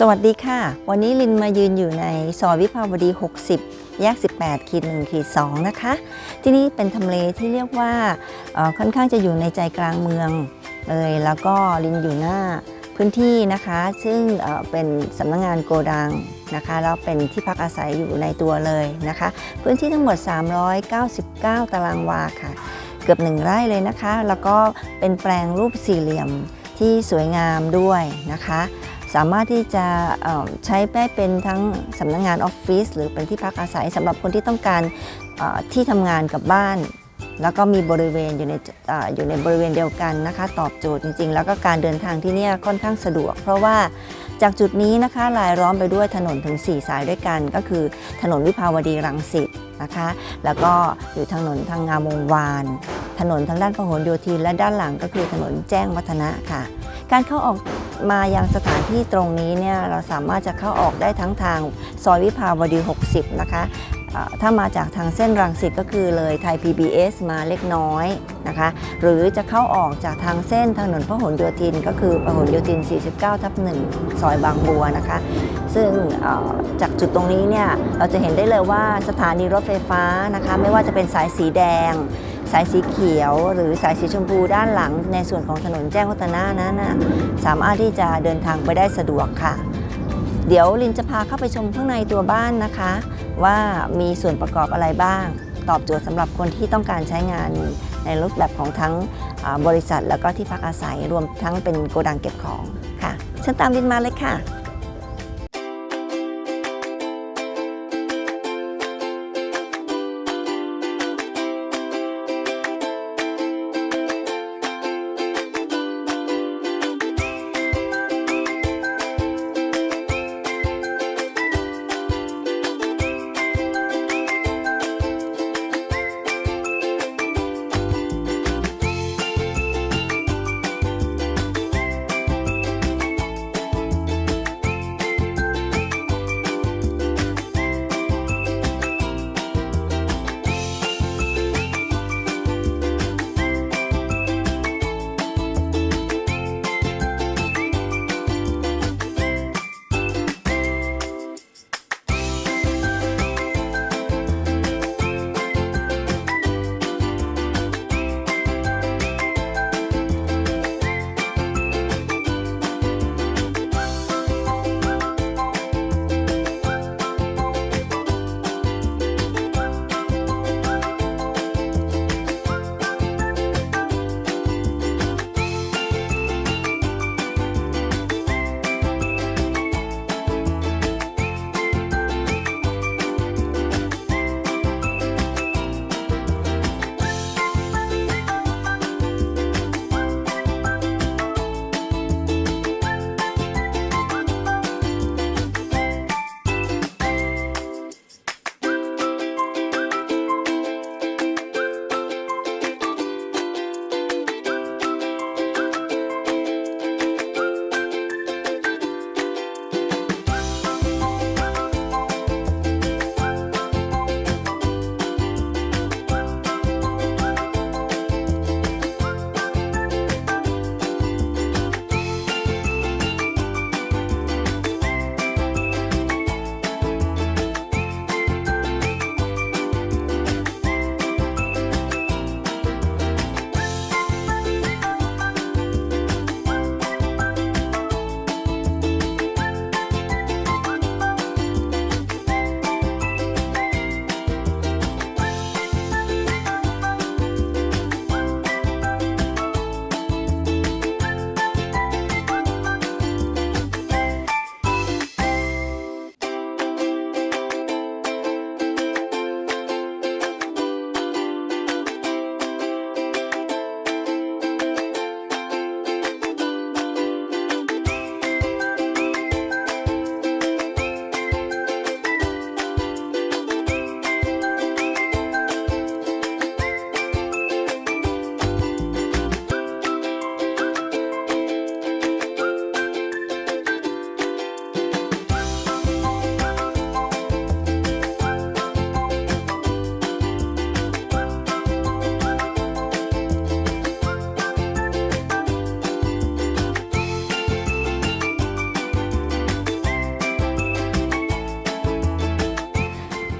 สวัสดีค่ะ วันนี้ลินมายืนอยู่ในซอยวิภาวดี 60 แยก 18ขีด1ขีด2นะคะ ที่นี่เป็นทำเลที่เรียกว่าค่อนข้างจะอยู่ในใจกลางเมืองเลยแล้วก็ลินอยู่หน้าพื้นที่นะคะ ซึ่งเอ่อเป็นสำนักงงานโกดังนะคะ แล้วเป็นที่พักอาศัยอยู่ในตัวเลยนะคะ พื้นที่ทั้งหมด 399 ตารางวาค่ะ เกือบหนึ่งไร่เลยนะคะ แล้วก็เป็นแปลงรูปสี่เหลี่ยมที่สวยงามด้วยนะคะ สามารถที่จะใช้ได้เป็นทั้งสำนักงงานออฟฟิศหรือเป็นที่พักอาศัยสำหรับคนที่ต้องการที่ทำงานกับบ้าน แล้วก็มีบริเวณอยู่ในออยู่ในบริเวณเดียวกันนะคะ ตอบโจทย์จริง ๆ แล้วก็การเดินทางที่นี่ค่อนข้างสะดวก เพราะว่าจากจุดนี้นะคะลายล้อมไปด้วยถนนถึง 4 สายด้วยกัน ก็คือถนนวิภาวดีรังสิตนะคะ แล้วก็อยู่ถนนทางงามวงวาน ถนนทางด้านพหลโยธินและด้านหลังก็คือถนนแจ้งวัฒนะค่ะ การเข้าออก มายังสถานที่ตรงนี้เนี่ยเราสามารถจะเข้าออกได้ทั้งทางซอยวิภาวดี 60 นะคะ ถ้ามาจากทางเส้นรังสิตก็คือเลยไทย PBS มาเล็กน้อยนะคะ หรือจะเข้าออกจากทางเส้นถนนพหลโยธิน ก็คือพหลโยธิน 49 ทับ1ซอยบางบัวนะคะ ซึ่งจากจุดตรงนี้เนี่ยเราจะเห็นได้เลยว่าสถานีรถไฟฟ้านะคะ ไม่ว่าจะเป็นสายสีแดง สายสีเขียว หรือสายสีชมพูด้านหลัง ในส่วนของถนนแจ้งวัฒนะนั้นนะสามารถที่จะเดินทางไปได้สะดวกค่ะ เดี๋ยวลินจะพาเข้าไปชมข้างในตัวบ้านนะคะ ว่ามีส่วนประกอบอะไรบ้าง ตอบโจทย์สำหรับคนที่ต้องการใช้งานในรูปแบบของทั้งบริษัท แล้วก็ที่พักอาศัยรวมทั้งเป็นโกดังเก็บของค่ะเชิญตามลินมาเลยค่ะ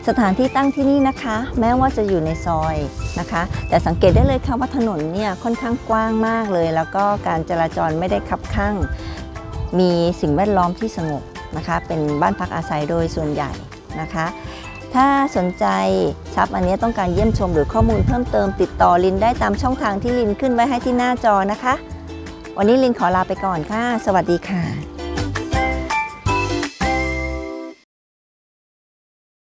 สถานที่ตั้งที่นี่นะคะ แม้ว่าจะอยู่ในซอยนะคะ แต่สังเกตได้เลยค่ะว่าถนนเนี่ยค่อนข้างกว้างมากเลย แล้วก็การจราจรไม่ได้คับข้างมีสิ่งแวดล้อมที่สงบนะคะ เป็นบ้านพักอาศัยโดยส่วนใหญ่นะคะ ถ้าสนใจทรัพย์อันนี้ต้องการเยี่ยมชมหรือข้อมูลเพิ่มเติมติดต่อลินได้ตามช่องทางที่ลินขึ้นไว้ให้ที่หน้าจอนะคะ วันนี้ลินขอลาไปก่อนค่ะ สวัสดีค่ะ